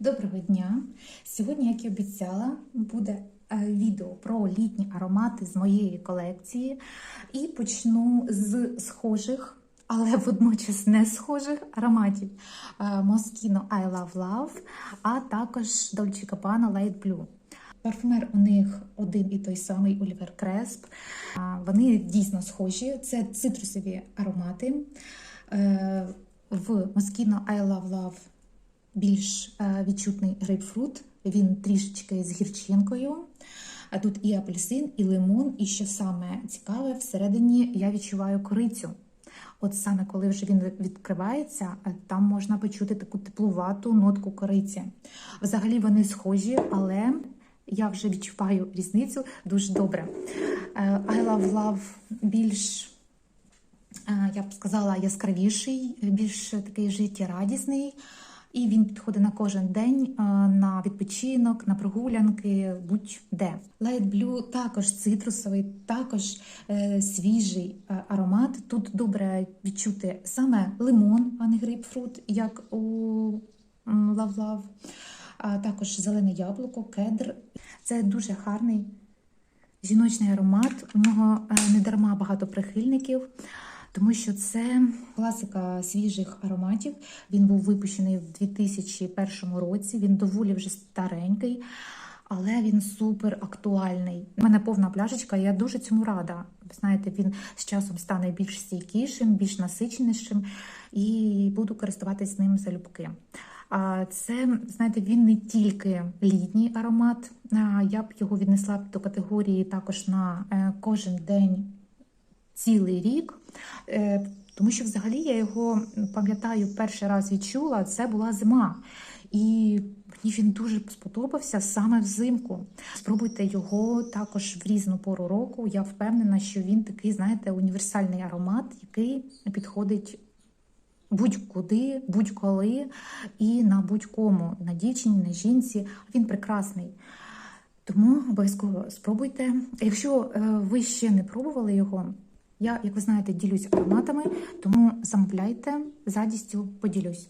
Доброго дня! Сьогодні, як і обіцяла, буде е, відео про літні аромати з моєї колекції. І почну з схожих, але водночас не схожих ароматів Е, Moschino I Love Love, а також Dolce Gabbana Light Blue. Парфумер у них один і той самий Олівер Кресп. Вони дійсно схожі. Це цитрусові аромати. Е, В Moschino I Love Love більш е, відчутний грейпфрут. Він трішечки з гірчинкою. А тут і апельсин, і лимон, і що саме цікаве, всередині я відчуваю корицю. От саме коли вже він відкривається, е, там можна почути таку теплувату нотку кориці. Взагалі вони схожі, але я вже відчуваю різницю дуже добре. Е, I Love Love більш, я б сказала, яскравіший, більш такий життєрадісний. І він підходить на кожен день е, на відпочинок, на прогулянки, будь-де. Light Blue також цитрусовий, також е, свіжий е, аромат. Тут добре відчути саме лимон, а не грейпфрут, як у м, Love Love. А також зелене яблуко, кедр. Це дуже гарний жіночний аромат. У нього не дарма багато прихильників, тому що це класика свіжих ароматів. Він був випущений в 2001 році. Він доволі вже старенький, але він супер актуальний. У мене повна пляшечка, я дуже цьому рада. Знаєте, він з часом стане більш стійкішим, більш насиченішим, і буду користуватись ним залюбки. А це, знаєте, він не тільки літній аромат. Я б його віднесла до категорії також на е, кожен день цілий рік. Е, Тому що взагалі я його пам'ятаю, перший раз відчула, це була зима. І мені він дуже сподобався саме взимку. Спробуйте його також в різну пору року. Я впевнена, що він такий, знаєте, універсальний аромат, який підходить будь-куди, будь-коли і на будь-кому, на дівчині, на жінці. Він прекрасний. Тому обов'язково спробуйте. Якщо е, ви ще не пробували його, я, як ви знаєте, ділюсь ароматами, тому замовляйте, з радістю поділюсь.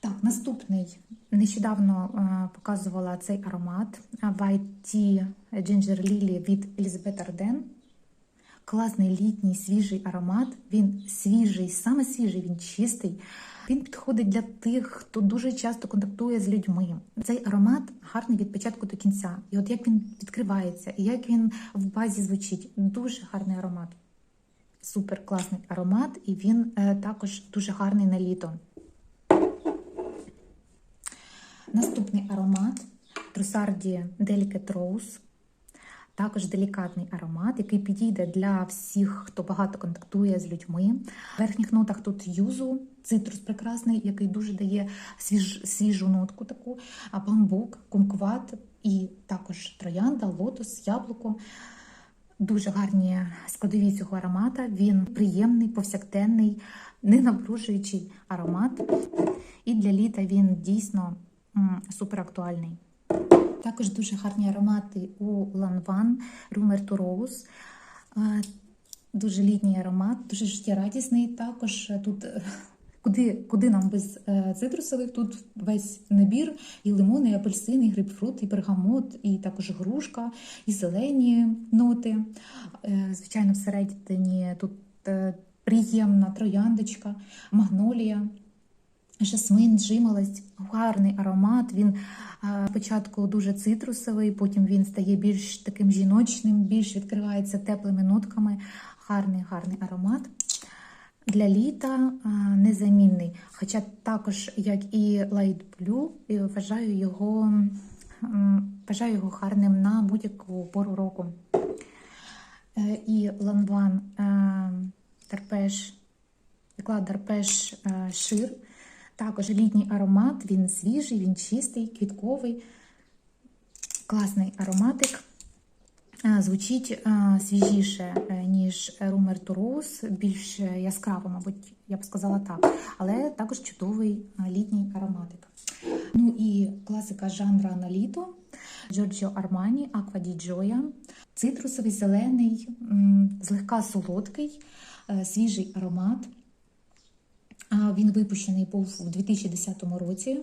Так, наступний. Нещодавно е, показувала цей аромат е, White Tea Ginger Lily від Елізабет Арден. Класний літній свіжий аромат. Він свіжий, саме свіжий, він чистий. Він підходить для тих, хто дуже часто контактує з людьми. Цей аромат гарний від початку до кінця. І от як він відкривається, і як він в базі звучить. Дуже гарний аромат. Супер класний аромат, і він е, також дуже гарний на літо. Наступний аромат Трусарді Delicate Rose. Також делікатний аромат, який підійде для всіх, хто багато контактує з людьми. В верхніх нотах тут юзу, цитрус прекрасний, який дуже дає свіж, свіжу нотку, таку, бамбук, кумкват і також троянда, лотос, яблуко. Дуже гарні складові цього аромата. Він приємний, повсякденний, не напружуючий аромат. І для літа він дійсно м, супер актуальний. Також дуже гарні аромати у Ланван Rumor to Дуже літній аромат, дуже життєрадісний. Також тут е, куди, куди нам без е, цитрусових, тут весь набір і лимон, і апельсин, і грейпфрут, і бергамот, і також грушка, і зелені ноти. Е, Звичайно, всередині тут е, приємна трояндочка, магнолія. Жасмин, жимолость, гарний аромат. Він спочатку дуже цитрусовий, потім він стає більш таким жіночним, більш відкривається теплими нотками. Гарний, гарний аромат. Для літа незамінний. Хоча також, як і Light Blue, вважаю його, вважаю його гарним на будь-яку пору року. Е, І Ланван Дарпеш, Еклад Дарпеш е, Шир. Також літній аромат, він свіжий, він чистий, квітковий, класний ароматик. Е, Звучить е, свіжіше, е, ніж to Rose, більш яскраво, мабуть, я б сказала так. Але також чудовий літній ароматик. Ну і класика жанра на літо Giorgio Armani Acqua di Gioia. Цитрусовий, зелений, злегка солодкий, свіжий аромат. Він випущений був у 2010 році.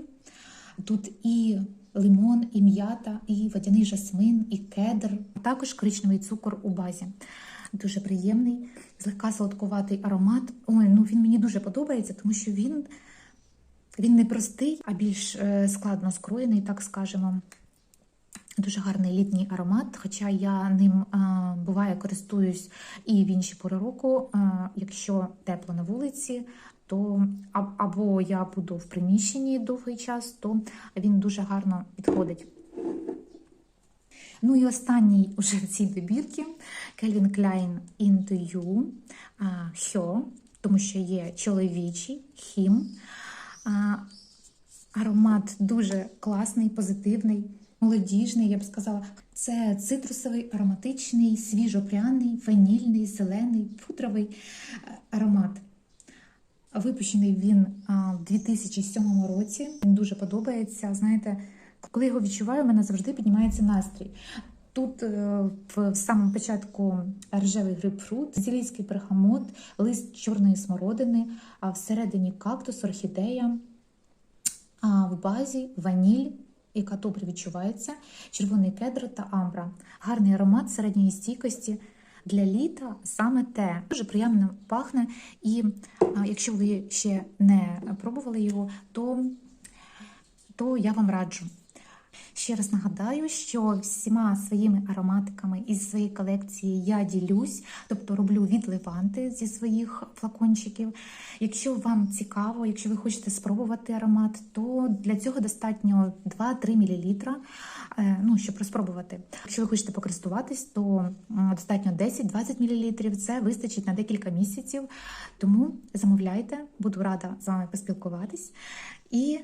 Тут і лимон, і м'ята, і водяний жасмин, і кедр, а також коричневий цукор у базі. Дуже приємний, злегка солодкуватий аромат. Ой, ну він мені дуже подобається, тому що він, він не простий, а більш е, складно скроєний, так скажемо. Дуже гарний літній аромат, хоча я ним а, буває користуюсь і в інші пори року. А, якщо тепло на вулиці, то або я буду в приміщенні довгий час, то він дуже гарно підходить. Ну і останній уже в цій добірці Calvin Klein Into You Hyo, тому що є чоловічий хім. Аромат дуже класний, позитивний, молодіжний, я б сказала. Це цитрусовий, ароматичний, свіжопряний, ванільний, зелений, пудровий е, аромат. Випущений він в 2007 році. Він дуже подобається. Знаєте, коли його відчуваю, у мене завжди піднімається настрій. Тут е, в самому початку ржевий грейпфрут, сирійський бергамот, лист чорної смородини, а всередині кактус, орхідея, а в базі ваніль, яка добре відчувається, червоний кедр та амбра. Гарний аромат середньої стійкості. Для літа саме те дуже приємно пахне. І якщо ви ще не пробували його, то, то я вам раджу. Ще раз нагадаю, що всіма своїми ароматиками із своєї колекції я ділюсь, тобто роблю відливанти зі своїх флакончиків. Якщо вам цікаво, якщо ви хочете спробувати аромат, то для цього достатньо 2-3 мл, е, ну, щоб розпробувати. Якщо ви хочете покористуватись, то достатньо 10-20 мл, це вистачить на декілька місяців. Тому замовляйте, буду рада з вами поспілкуватись. І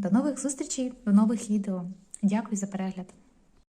до нових зустрічей, до нових відео. Дякую за перегляд.